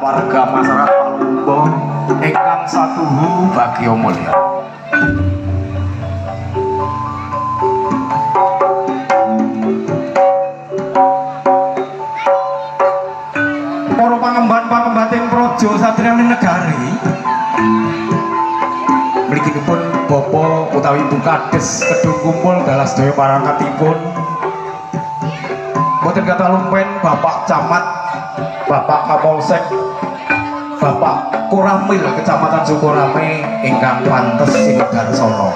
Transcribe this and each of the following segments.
warga masyarakat Palumbo ingkang satuhu bagya mulya. Para pangemban-pangembating praja satriyaning negari mliginipun bapa utawi ibu kades kedung kumpul dalah sedaya parangkatipun boten kata lumpen Bapak Camat Bapak Kapolsek Bapak Kuramil Kecamatan Sukorame ingkang pantes Sinidarsono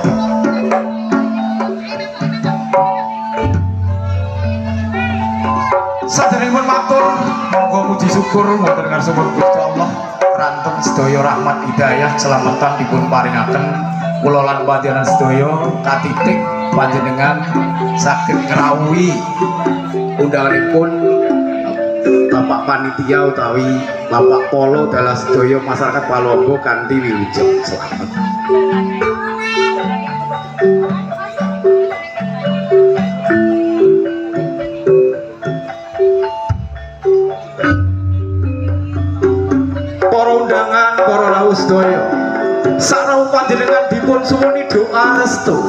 Saderengipun matur monggo puji syukur wonten ngarsipun Gusti Allah ranten sedaya rahmat hidayah selamatan dipun paringaken. Kula lan panjenengan sedaya katitik panjenengan saged ngrawuhi undanganipun Panitia utawi Bapak Polo dalam sedaya masyarakat Palombo kanthi wiwujud selamat. Para undangan, para rawuh sedaya. Sarau panjenengan dipun suwuni doa restu.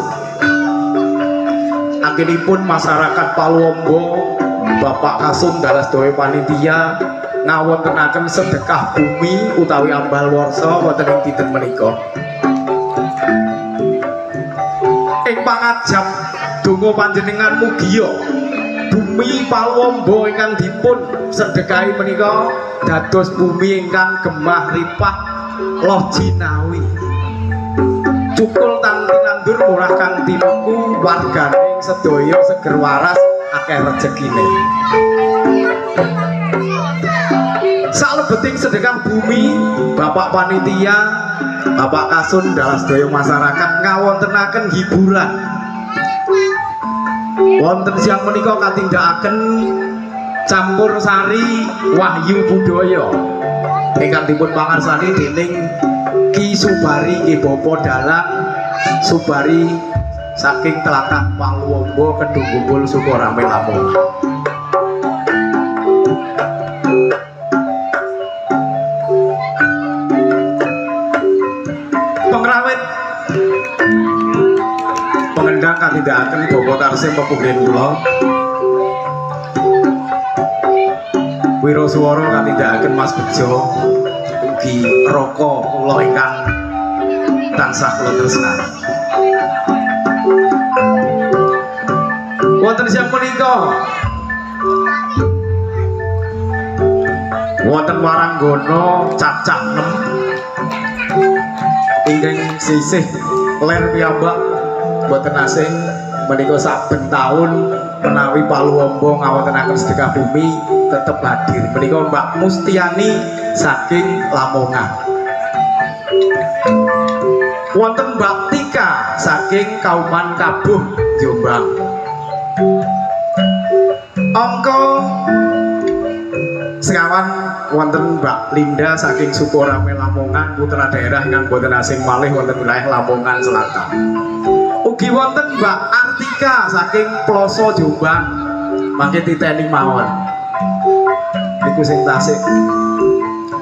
Akhiripun masyarakat Palombo Bapak Kasum dalas doa panitia ngawontenaken sedekah bumi utawi ambal warsa wonten ing dinten menika. Ing pangajap donga panjenengan mugiya bumi Palombo ingkang dipun sedekahi menika dados bumi ingkang gemah ripah loh jinawi. Cukul tanti nandur murah kang timku warganing sedaya seger waras akeh rezekine. Salebeting sedekah bumi, Bapak panitia, Bapak Kasun dalam sedaya masyarakat ngawontenaken hiburan. Wonten siang menika katindakaken campur sari Wahyu Budaya. Ingkang dipun pangarsani dening Ki Subari Ki Bopo Dalang Subari saking tlatah Paluwombo Kedung Kumpul Sukorame Lamongan. Pengrawit pengendang katindakaken Bopo Tarsim pepugren kula. Wiroswara katindakaken Mas Bejo ugi roko kula ingkang tansah kula tresnani. Wonten siang menika? Wonten waranggono cacah nem. Ingkang sisih ler piyambak boten asing menika saben taun menawi Paluombo ngawontenaken sedekah bumi tetep hadir. Menika Mbak Mustiani saking Lamongan. Wonten Mbak Tika saking Kauman Kabuh Jombang angka sekawan wonten Mbak Linda saking Sukorame Lamongan putra daerah ingkang boten asing malih wonten wilayah Lamongan Selatan. Ugi wonten Mbak Artika saking Ploso Jombang. Mangke titeni mawon. Niku sing tasik.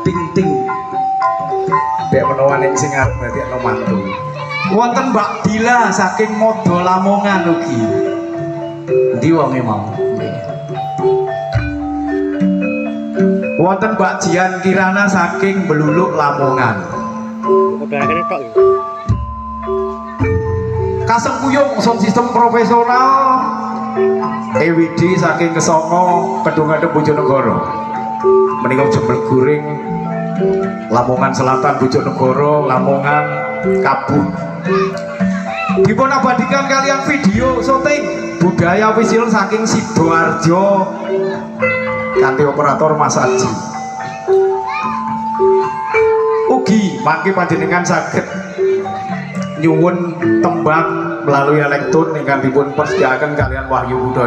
Ting ting. Dek menawa ning sing arep dadi mantu. Wonten Mbak Dila saking Modo Lamongan ugi ndi wonge mau. Wonten Mbak Jian Kirana saking Beluluk Lamongan. Kasem Kuyung sound sistem profesional. EWD saking Kesongo Kedungan Bojonegoro. Menika jembel guring Lamongan Selatan Bojonegoro Lamongan Kabuh. Dipun abadikan kalian video budaya visual saking Sidoarjo. Kanthi operator Mas Aji. Ugi mangke panjenengan saged nyuwun tembang melalui elektron ingkang dipun persediakan kalian Wahyu Budaya